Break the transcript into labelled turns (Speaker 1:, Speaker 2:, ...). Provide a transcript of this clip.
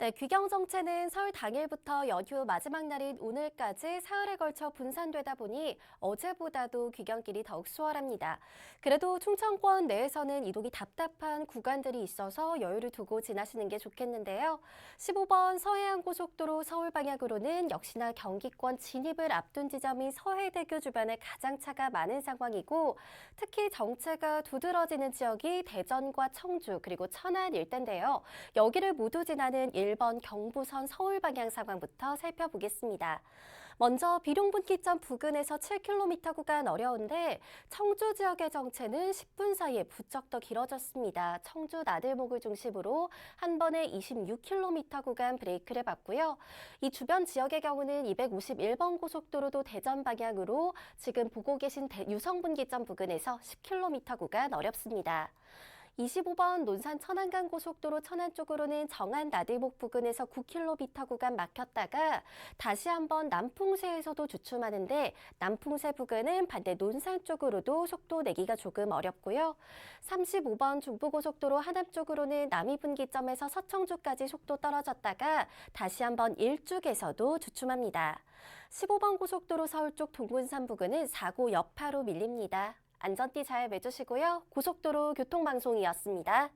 Speaker 1: 네, 귀경 정체는 설 당일부터 연휴 마지막 날인 오늘까지 사흘에 걸쳐 분산되다 보니 어제보다도 귀경길이 더욱 수월합니다. 그래도 충청권 내에서는 이동이 답답한 구간들이 있어서 여유를 두고 지나시는 게 좋겠는데요. 15번 서해안 고속도로 서울 방향으로는 역시나 경기권 진입을 앞둔 지점인 서해대교 주변에 가장 차가 많은 상황이고 특히 정체가 두드러지는 지역이 대전과 청주 그리고 천안 일대인데요. 여기를 모두 지나는 1번 경부선 서울 방향 상황부터 살펴보겠습니다. 먼저 비룡분기점 부근에서 7km 구간 어려운데 청주 지역의 정체는 10분 사이에 부쩍 더 길어졌습니다. 청주 나들목을 중심으로 한 번에 26km 구간 브레이크를 밟고요. 이 주변 지역의 경우는 251번 고속도로도 대전 방향으로 지금 보고 계신 대- 유성분기점 부근에서 10km 구간 어렵습니다. 25번 논산 천안간 고속도로 천안 쪽으로는 정안 나들목 부근에서 9km 구간 막혔다가 다시 한번 남풍세에서도 주춤하는데 남풍세 부근은 반대 논산 쪽으로도 속도 내기가 조금 어렵고요. 35번 중부고속도로 하남 쪽으로는 남이분기점에서 서청주까지 속도 떨어졌다가 다시 한번 일쪽에서도 주춤합니다. 15번 고속도로 서울 쪽 동군산 부근은 사고 여파로 밀립니다. 안전띠 잘 매주시고요. 고속도로 교통방송이었습니다.